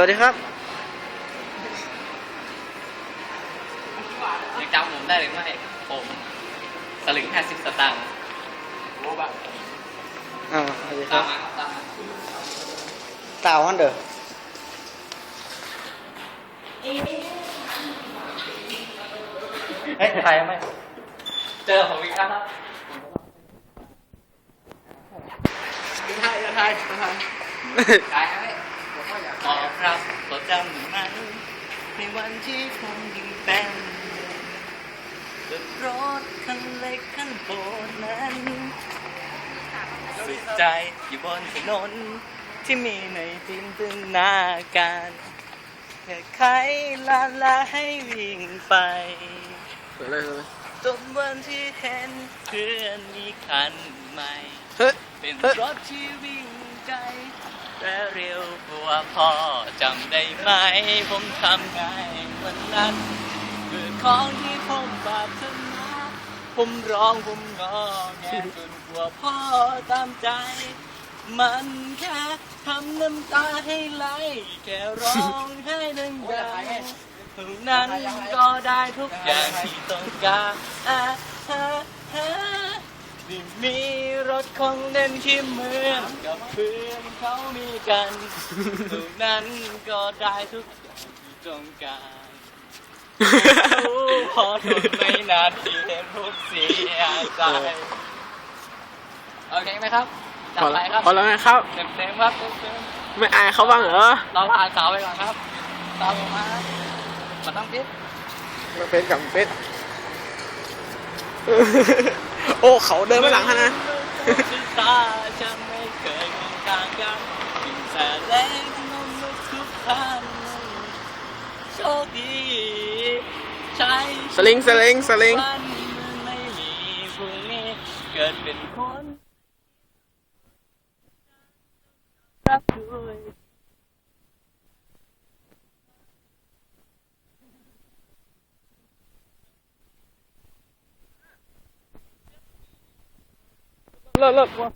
วัสดีครับยังจำผมได้หรือไม่ผมสลึงห้าสิบสตางค์รู้ป่ะอ่าสวัสดีคตารัมบมาครับตามมาตาวฮันเดอร์เฮ้ยใครไม่เจอผมอีกครั้งครับไทยไทยไทยใครไม่ บอกครับก็จำมันในวันที่ผมยิงแป้นรถรถคันเล็กคันโบนนั้นสุดใจอยู่บนถนนที่มีในจินตนาการแค่ใครลาลาให้วิ่งไปสวยเลยสวยเลยจนวันที่เห็นเพื่อนมีคันใหม่ เฮ้ย เป็นเฮ้ยรถที่วิ่งไกล และเร็วกว่าพ่อจำได้ไหม ผมทำไงวันนั้นคือของที่ผมปรารถนาผมร้องผมงอแงจนกลัวพ่อตามใจ มันแค่ทำน้ำตาให้ไหลแค่ร้องให้ดังๆเท่านั้นก็ได้ทุกอย่างที่ต้องการอะฮะฮะ ที่มีรถของเล่นที่เหมือนกับเพื่อนเขามีกันเท่านั้นก็ได้ทุกอย่างที่ต้องการรู้พอทนไม่นานที่เห็นผมเสียใจโอเคไหมครับจัพดอไปแล้วครับพอแล้วไงครับเต็มเต็มๆครับเต็มเต็มไม่อายเขาบ้างเหรอๆเราอ่านข่าวไปก่อนครับตามผมมามาต้องคิดมาเป็นกับเป็น โอ้เขาเดินมาหลังฮะนะตาฉันไม่เคยมองทางกันถึงแต่แรงนมลุกทุกครั้งโชคดีใช้สลิงสลิงสลิงวันไม่มีพรุ่งนี้เกิดเป็นคนรักด้วย เลิศเลิศ